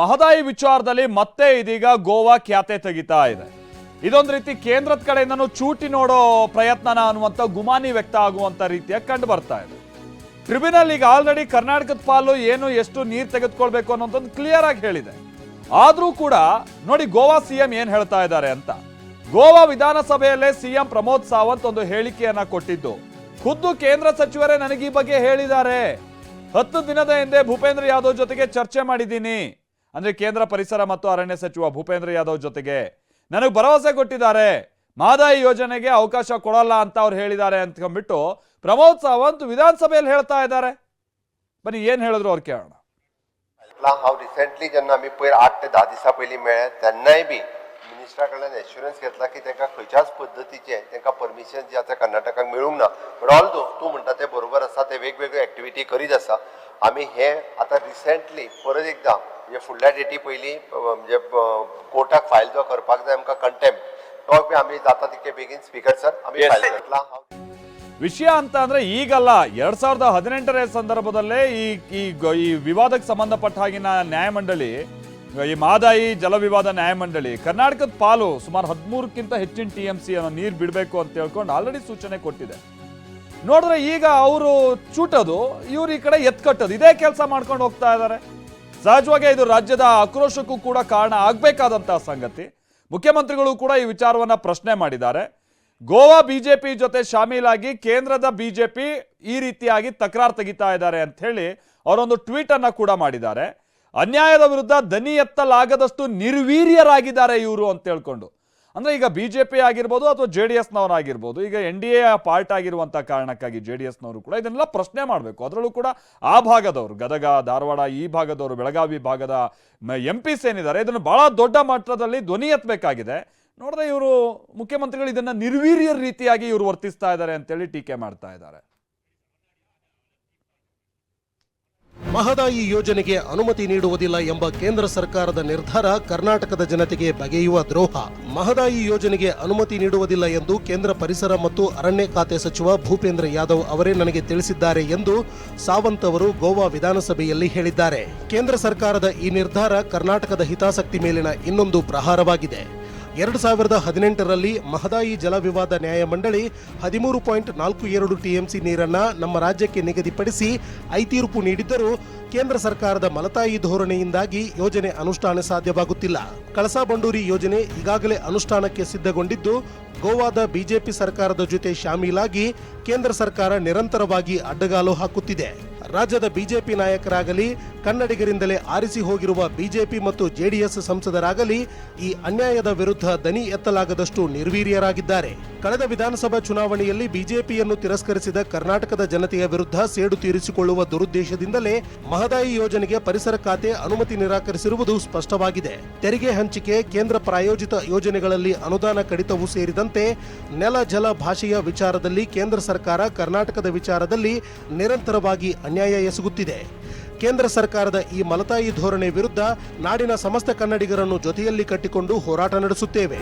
ಮಹದಾಯಿ ವಿಚಾರದಲ್ಲಿ ಮತ್ತೆ ಇದೀಗ ಗೋವಾ ಖ್ಯಾತೆ ತೆಗಿತಾ ಇದೆ. ಇದೊಂದು ರೀತಿ ಕೇಂದ್ರದ ಕಡೆಯಿಂದನೂ ಚೂಟಿ ನೋಡೋ ಪ್ರಯತ್ನನ ಅನ್ನುವಂಥ ಗುಮಾನಿ ವ್ಯಕ್ತ ಆಗುವಂತ ರೀತಿಯ ಕಂಡು ಬರ್ತಾ ಇದೆ. ಟ್ರಿಬ್ಯುನಲ್ ಈಗ ಆಲ್ರೆಡಿ ಕರ್ನಾಟಕದ ಪಾಲು ಏನು, ಎಷ್ಟು ನೀರು ತೆಗೆದುಕೊಳ್ಬೇಕು ಅನ್ನೋದೊಂದು ಕ್ಲಿಯರ್ ಆಗಿ ಹೇಳಿದೆ. ಆದರೂ ಕೂಡ ನೋಡಿ ಗೋವಾ ಸಿಎಂ ಏನು ಹೇಳ್ತಾ ಇದ್ದಾರೆ ಅಂತ. ಗೋವಾ ವಿಧಾನಸಭೆಯಲ್ಲೇ ಸಿಎಂ ಪ್ರಮೋದ್ ಸಾವಂತ್ ಒಂದು ಹೇಳಿಕೆಯನ್ನ ಕೊಟ್ಟಿದ್ದು. ಖುದ್ದು ಕೇಂದ್ರ ಸಚಿವರೇ ನನಗೆ ಈ ಬಗ್ಗೆ ಹೇಳಿದ್ದಾರೆ. ಹತ್ತು ದಿನದ ಹಿಂದೆ ಭೂಪೇಂದ್ರ ಯಾದವ್ ಜೊತೆಗೆ ಚರ್ಚೆ ಮಾಡಿದ್ದೀನಿ. ಅಂದ್ರೆ ಕೇಂದ್ರ ಪರಿಸರ ಮತ್ತು ಅರಣ್ಯ ಸಚಿವ ಭೂಪೇಂದ್ರ ಯಾದವ್ ಜೊತೆಗೆ ನನಗೆ ಭರವಸೆ ಕೊಟ್ಟಿದ್ದಾರೆ ಮಾದಾಯಿ ಯೋಜನೆಗೆ ಅವಕಾಶ ಕೊಡಲ್ಲ ಅಂತ ಅವ್ರು ಹೇಳಿದ್ದಾರೆ ಅಂತಕೊಂಡ್ಬಿಟ್ಟು ಪ್ರಮೋದ್ ಸಾವಂತ್ ವಿಧಾನಸಭೆಯಲ್ಲಿ ಹೇಳ್ತಾ ಇದ್ದಾರೆ ಬನ್ನಿ ಏನ್ ಹೇಳಿದ್ರು रिसेंटली जेन्ना आमी आठ ते धा दिसा पयलीं मेळ्ळे तेन्नाय बी मिनिस्टरा कडल्यान एश्युरन्स घेतला की परमिशन जें आसा कर्नाटकाक मेळूंक ना बट ऑल दो तूं म्हणटा तें आसा ते एक्टिविटी करीत आसा आमी हे आतां रिसेंटली परत एकदां म्हणजे फुडल्या डेटी पयलीं अ, म्हणजे कोर्टाक फायल जो करपाक जाय आमकां कंटेम्प तो बी आमी जाता तितके बेगीन स्पिकर सर आमी फायल करतला हांव ವಿಷಯ ಅಂತ ಅಂದ್ರೆ ಈಗಲ್ಲ ಎರಡ್ ಸಾವಿರದ ಹದಿನೆಂಟರ ಸಂದರ್ಭದಲ್ಲೇ ಈ ಈ ಗ- ಈ ವಿವಾದಕ್ಕೆ ಸಂಬಂಧಪಟ್ಟ ಹಾಗಿನ ನ್ಯಾಯಮಂಡಳಿ ಈ ಮಾದಾಯಿ ಜಲ ವಿವಾದ ನ್ಯಾಯಮಂಡಳಿ ಕರ್ನಾಟಕದ ಪಾಲು ಸುಮಾರು ಹದಿಮೂರಕ್ಕಿಂತ ಹೆಚ್ಚಿನ ಟಿ ಎಂ ಸಿ ಅನ್ನೋ ನೀರು ಬಿಡಬೇಕು ಅಂತ ಹೇಳ್ಕೊಂಡು ಆಲ್ರೆಡಿ ಸೂಚನೆ ಕೊಟ್ಟಿದೆ ನೋಡಿದ್ರೆ ಈಗ ಅವರು ಚೂಟೋದು, ಇವರು ಈ ಕಡೆ ಎತ್ಕಟ್ಟೋದು ಇದೇ ಕೆಲಸ ಮಾಡ್ಕೊಂಡು ಹೋಗ್ತಾ ಇದ್ದಾರೆ ಸಹಜವಾಗಿ ಇದು ರಾಜ್ಯದ ಆಕ್ರೋಶಕ್ಕೂ ಕೂಡ ಕಾರಣ ಆಗಬೇಕಾದಂತಹ ಸಂಗತಿ. ಮುಖ್ಯಮಂತ್ರಿಗಳು ಕೂಡ ಈ ವಿಚಾರವನ್ನು ಪ್ರಶ್ನೆ ಮಾಡಿದ್ದಾರೆ. ಗೋವಾ ಬಿಜೆಪಿ ಜೊತೆ ಶಾಮೀಲಾಗಿ ಕೇಂದ್ರದ ಬಿಜೆಪಿ ಈ ರೀತಿಯಾಗಿ ತಕರಾರು ತೆಗಿತಾ ಇದ್ದಾರೆ ಅಂತ ಹೇಳಿ ಅವರೊಂದು ಟ್ವೀಟ್ ಅನ್ನ ಕೂಡ ಮಾಡಿದ್ದಾರೆ. ಅನ್ಯಾಯದ ವಿರುದ್ಧ ದನಿ ಎತ್ತಲಾಗದಷ್ಟು ನಿರ್ವೀರ್ಯರಾಗಿದ್ದಾರೆ ಇವರು ಅಂತ ಹೇಳ್ಕೊಂಡು. ಅಂದ್ರೆ ಈಗ ಬಿಜೆಪಿ ಆಗಿರ್ಬೋದು ಅಥವಾ ಜೆ ಡಿ ಎಸ್ನವರಾಗಿರ್ಬೋದು ಈಗ ಎನ್ ಡಿ ಎ ಪಾರ್ಟ್ ಆಗಿರುವಂಥ ಕಾರಣಕ್ಕಾಗಿ ಜೆ ಡಿ ಎಸ್ನವರು ಕೂಡ ಇದನ್ನೆಲ್ಲ ಪ್ರಶ್ನೆ ಮಾಡಬೇಕು. ಅದರಲ್ಲೂ ಕೂಡ ಆ ಭಾಗದವರು, ಗದಗ, ಧಾರವಾಡ, ಈ ಭಾಗದವರು, ಬೆಳಗಾವಿ ಭಾಗದ ಎಂ ಪಿಸ್ ಏನಿದ್ದಾರೆ, ಇದನ್ನು ಬಹಳ ದೊಡ್ಡ ಮಟ್ಟದಲ್ಲಿ ಧ್ವನಿ ಎತ್ತಬೇಕಾಗಿದೆ. ನೋಡಿದ್ರೆ ಇವರು ಮುಖ್ಯಮಂತ್ರಿಗಳು ಇದನ್ನ ನಿರ್ವೀರ್ಯ ರೀತಿಯಾಗಿ ಇವರು ವರ್ತಿಸ್ತಾ ಇದ್ದಾರೆ ಅಂತೇಳಿ ಟೀಕೆ ಮಾಡ್ತಾ ಇದ್ದಾರೆ. ಮಹದಾಯಿ ಯೋಜನೆಗೆ ಅನುಮತಿ ನೀಡುವುದಿಲ್ಲ ಎಂಬ ಕೇಂದ್ರ ಸರ್ಕಾರದ ನಿರ್ಧಾರ ಕರ್ನಾಟಕದ ಜನತೆಗೆ ಬಗೆಯುವ ದ್ರೋಹ. ಮಹದಾಯಿ ಯೋಜನೆಗೆ ಅನುಮತಿ ನೀಡುವುದಿಲ್ಲ ಎಂದು ಕೇಂದ್ರ ಪರಿಸರ ಮತ್ತು ಅರಣ್ಯ ಖಾತೆ ಸಚಿವ ಭೂಪೇಂದ್ರ ಯಾದವ್ ಅವರೇ ನನಗೆ ತಿಳಿಸಿದ್ದಾರೆ ಎಂದು ಸಾವಂತ್ ಅವರು ಗೋವಾ ವಿಧಾನಸಭೆಯಲ್ಲಿ ಹೇಳಿದ್ದಾರೆ. ಕೇಂದ್ರ ಸರ್ಕಾರದ ಈ ನಿರ್ಧಾರ ಕರ್ನಾಟಕದ ಹಿತಾಸಕ್ತಿ ಮೇಲಿನ ಇನ್ನೊಂದು ಪ್ರಹಾರವಾಗಿದೆ. ಎರಡು ಸಾವಿರದ ಹದಿನೆಂಟರಲ್ಲಿ ಮಹದಾಯಿ ಜಲ ವಿವಾದ ನ್ಯಾಯಮಂಡಳಿ ಹದಿಮೂರು ಪಾಯಿಂಟ್ ನಾಲ್ಕು ಎರಡು ಟಿಎಂಸಿ ನೀರನ್ನು ನಮ್ಮ ರಾಜ್ಯಕ್ಕೆ ನಿಗದಿಪಡಿಸಿ ಐತೀರ್ಪು ನೀಡಿದ್ದರೂ ಕೇಂದ್ರ ಸರ್ಕಾರದ ಮಲತಾಯಿ ಧೋರಣೆಯಿಂದಾಗಿ ಯೋಜನೆ ಅನುಷ್ಠಾನ ಸಾಧ್ಯವಾಗುತ್ತಿಲ್ಲ. ಕಳಸಾ ಬಂಡೂರಿ ಯೋಜನೆ ಈಗಾಗಲೇ ಅನುಷ್ಠಾನಕ್ಕೆ ಸಿದ್ಧಗೊಂಡಿದ್ದು, ಗೋವಾದ ಬಿಜೆಪಿ ಸರ್ಕಾರದ ಜೊತೆ ಶಾಮೀಲಾಗಿ ಕೇಂದ್ರ ಸರ್ಕಾರ ನಿರಂತರವಾಗಿ ಅಡ್ಡಗಾಲು ಹಾಕುತ್ತಿದೆ. ರಾಜ್ಯದ ಬಿಜೆಪಿ ನಾಯಕರಾಗಲಿ, ಕನ್ನಡಿಗರಿಂದಲೇ ಆರಿಸಿ ಹೋಗಿರುವ ಬಿಜೆಪಿ ಮತ್ತು ಜೆಡಿಎಸ್ ಸಂಸದರಾಗಲಿ ಈ ಅನ್ಯಾಯದ ವಿರುದ್ಧ ದನಿ ಎತ್ತಲಾಗದಷ್ಟು ನಿರ್ವೀರ್ಯರಾಗಿದ್ದಾರೆ. ಕಳೆದ ವಿಧಾನಸಭಾ ಚುನಾವಣೆಯಲ್ಲಿ ಬಿಜೆಪಿಯನ್ನು ತಿರಸ್ಕರಿಸಿದ ಕರ್ನಾಟಕದ ಜನತೆಯ ವಿರುದ್ಧ ಸೇಡು ತೀರಿಸಿಕೊಳ್ಳುವ ದುರುದ್ದೇಶದಿಂದಲೇ ಮಹದಾಯಿ ಯೋಜನೆಗೆ ಪರಿಸರ ಖಾತೆ ಅನುಮತಿ ನಿರಾಕರಿಸಿರುವುದು ಸ್ಪಷ್ಟವಾಗಿದೆ. ತೆರಿಗೆ ಹಂಚಿಕೆ, ಕೇಂದ್ರ ಪ್ರಾಯೋಜಿತ ಯೋಜನೆಗಳಲ್ಲಿ ಅನುದಾನ ಕಡಿತವೂ ಸೇರಿದಂತೆ ನೆಲ ಜಲ ಭಾಷೆಯ ವಿಚಾರದಲ್ಲಿ ಕೇಂದ್ರ ಸರ್ಕಾರ ಕರ್ನಾಟಕದ ವಿಚಾರದಲ್ಲಿ ನಿರಂತರವಾಗಿ ಅನ್ಯಾಯ ಎಸಗುತ್ತಿದೆ. ಕೇಂದ್ರ ಸರ್ಕಾರದ ಈ ಮಲತಾಯಿ ಧೋರಣೆ ವಿರುದ್ಧ ನಾಡಿನ ಸಮಸ್ತ ಕನ್ನಡಿಗರನ್ನು ಜೊತೆಯಲ್ಲಿ ಕಟ್ಟಿಕೊಂಡು ಹೋರಾಟ ನಡೆಸುತ್ತೇವೆ.